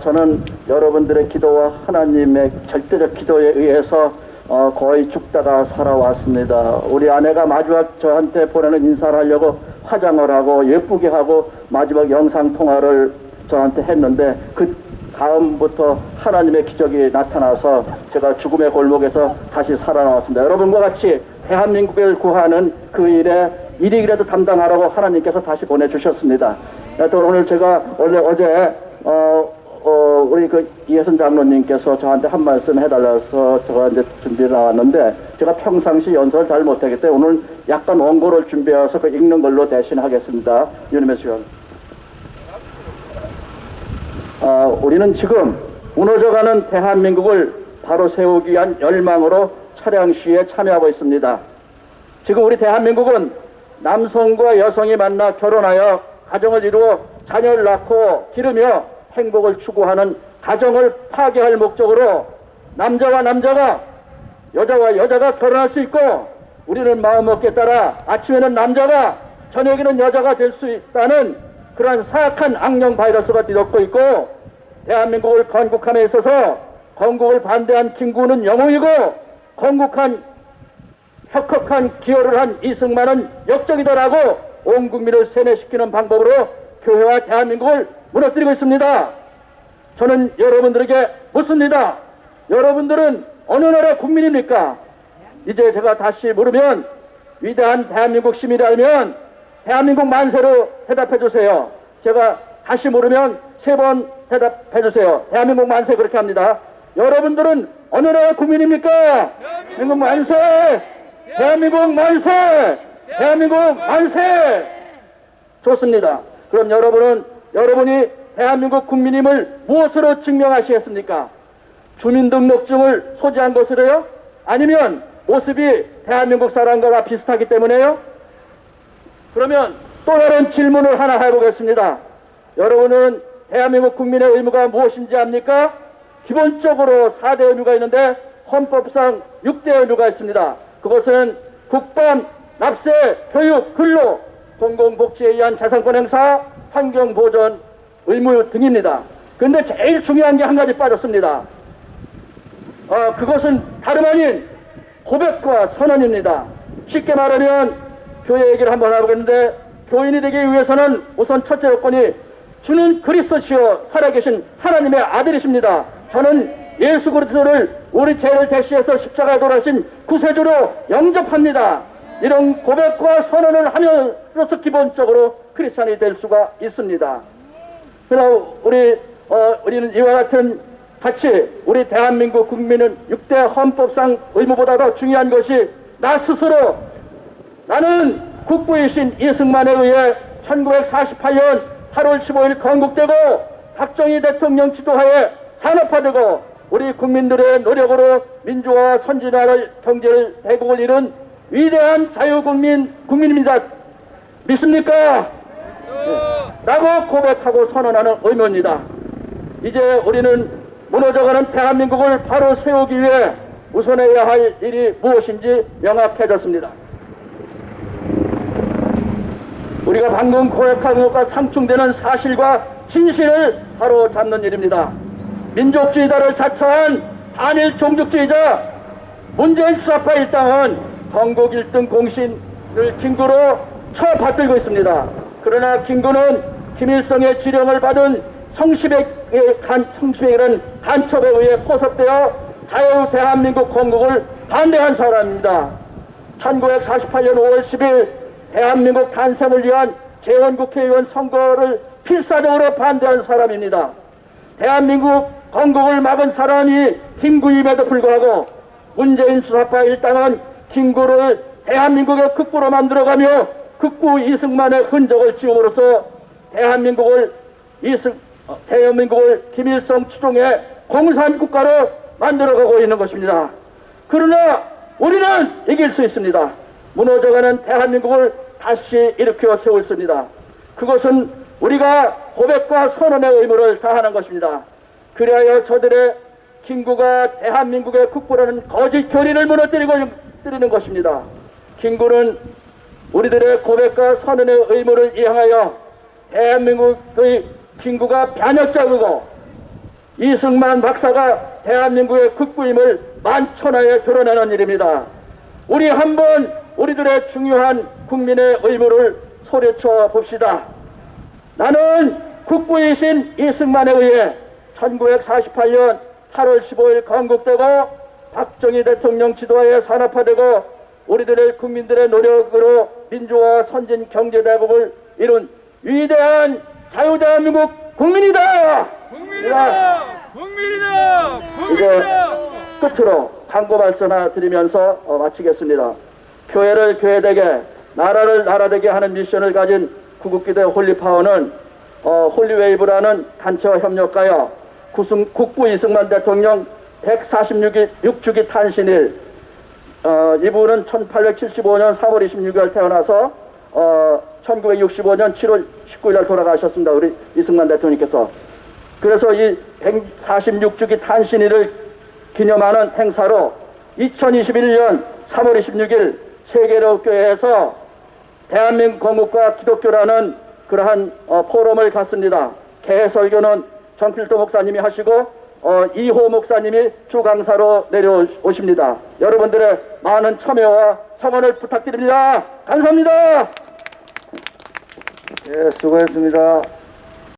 저는 여러분들의 기도와 하나님의 절대적 기도에 의해서 어, 거의 죽다가 살아왔습니다. 우리 아내가 마지막 저한테 보내는 인사를 하려고 화장을 하고 예쁘게 하고 마지막 영상 통화를 저한테 했는데 그 다음부터 하나님의 기적이 나타나서 제가 죽음의 골목에서 다시 살아나왔습니다. 여러분과 같이 대한민국을 구하는 그 일에 일이라도 담당하라고 하나님께서 다시 보내주셨습니다. 또 오늘 제가 원래 어제 어, 어, 우리 그 이혜선 장로님께서 저한테 한 말씀 해달라서 제가 이제 준비를 나왔는데 제가 평상시 연설을 잘 못하기 때문에 오늘 약간 원고를 준비해서 그 읽는 걸로 대신하겠습니다. 유님의 수연. 어, 우리는 지금 무너져가는 대한민국을 바로 세우기 위한 열망으로 차량 시위에 참여하고 있습니다. 지금 우리 대한민국은 남성과 여성이 만나 결혼하여 가정을 이루어 자녀를 낳고 기르며 행복을 추구하는 가정을 파괴할 목적으로 남자와 남자가 여자와 여자가 결혼할 수 있고 우리는 마음먹기에 따라 아침에는 남자가 저녁에는 여자가 될 수 있다는 그러한 사악한 악령 바이러스가 뒤덮고 있고 대한민국을 건국함에 있어서 건국을 반대한 김구는 영웅이고 건국한 혁혁한 기여를 한 이승만은 역적이더라고 온 국민을 세뇌시키는 방법으로 교회와 대한민국을 무너뜨리고 있습니다. 저는 여러분들에게 묻습니다. 여러분들은 어느 나라 국민입니까? 이제 제가 다시 물으면 위대한 대한민국 시민이라면 대한민국 만세로 대답해 주세요. 제가 다시 물으면 세 번 대답해 주세요. 대한민국 만세 그렇게 합니다. 여러분들은 어느 나라 국민입니까? 대한민국 만세! 대한민국 만세! 대한민국 만세! 좋습니다. 그럼 여러분은 여러분이 대한민국 국민임을 무엇으로 증명하시겠습니까? 주민등록증을 소지한 것으로요? 아니면 모습이 대한민국 사람과 비슷하기 때문에요? 그러면 또 다른 질문을 하나 해보겠습니다. 여러분은 대한민국 국민의 의무가 무엇인지 압니까? 기본적으로 4대 의무가 있는데 헌법상 6대 의무가 있습니다. 그것은 국방, 납세, 교육, 근로, 공공복지에 의한 자산권 행사, 환경보전, 의무 등입니다. 그런데 제일 중요한 게 한 가지 빠졌습니다. 어, 그것은 다름 아닌 고백과 선언입니다. 쉽게 말하면 교회 얘기를 한번 해보겠는데 교인이 되기 위해서는 우선 첫째 요건이 주는 그리스도시요 살아계신 하나님의 아들이십니다. 저는 예수 그리스도를 우리 죄를 대시해서 십자가에 돌아신 구세주로 영접합니다. 이런 고백과 선언을 하면서 기본적으로 크리스찬이 될 수가 있습니다. 그러나 우리 어, 우리는 이와 같은 같이 우리 대한민국 국민은 6대 헌법상 의무보다 더 중요한 것이 나 스스로 나는 국부이신 이승만에 의해 1948년 8월 15일 건국되고 박정희 대통령 지도하에 산업화되고 우리 국민들의 노력으로 민주화 선진화를 경제를 대국을 이룬 위대한 자유국민 국민입니다. 믿습니까? 라고 고백하고 선언하는 의무입니다. 이제 우리는 무너져가는 대한민국을 바로 세우기 위해 우선해야 할 일이 무엇인지 명확해졌습니다. 우리가 방금 고백한 것과 상충되는 사실과 진실을 바로 잡는 일입니다. 민족주의자를 자처한 한일 종족주의자 문재인 수사파 일당은 전국 1등 공신을 김구로 처받들고 있습니다. 그러나 김구는 김일성의 지령을 받은 성시백의 간, 성시백이라는 간첩에 의해 포섭되어 자유 대한민국 건국을 반대한 사람입니다. 1948년 5월 10일 대한민국 탄생을 위한 재원국회의원 선거를 필사적으로 반대한 사람입니다. 대한민국 건국을 막은 사람이 김구임에도 불구하고 문재인 수사파 일당은 김구를 대한민국의 극부로 만들어가며 극부 이승만의 흔적을 지움으로써 대한민국을 이승 어, 대한민국을 김일성 추종의 공산국가로 만들어가고 있는 것입니다. 그러나 우리는 이길 수 있습니다. 무너져가는 대한민국을 다시 일으켜 세웠습니다. 그것은 우리가 고백과 선언의 의무를 다하는 것입니다. 그리하여 저들의 김구가 대한민국의 국부라는 거짓 교리를 무너뜨리고 뜨리는 것입니다. 김구는 우리들의 고백과 선언의 의무를 이행하여 대한민국의 김구가 반역자이고 이승만 박사가 대한민국의 극부임을 만천하에 드러내는 일입니다. 우리 한번 우리들의 중요한 국민의 의무를 소리쳐 봅시다. 나는 국부이신 이승만에 의해 1948년 8월 15일 건국되고 박정희 대통령 지도하에 산업화되고 우리들의 국민들의 노력으로 민주화 선진 경제 대국을 이룬 위대한 자유대한민국 국민이다! 국민이다! 국민이다! 국민이다! 끝으로 광고 말씀 하나 드리면서 어, 마치겠습니다. 교회를 교회되게, 나라를 나라되게 하는 미션을 가진 구국기대 홀리파워는 어, 홀리웨이브라는 단체와 협력하여 구승, 국부 이승만 대통령 146주기 탄신일 어, 이분은 1875년 3월 26일 태어나서 어, 1965년 7월 19일 날 돌아가셨습니다. 우리 이승만 대통령께서. 그래서 이 146주기 탄신일을 기념하는 행사로 2021년 3월 26일 세계로교회에서 대한민국 건국과 기독교라는 그러한 어, 포럼을 갖습니다. 개설교는 정필도 목사님이 하시고 어, 이호 목사님이 주 강사로 내려오십니다. 여러분들의 많은 참여와 성원을 부탁드립니다. 감사합니다. 예, 수고했습니다.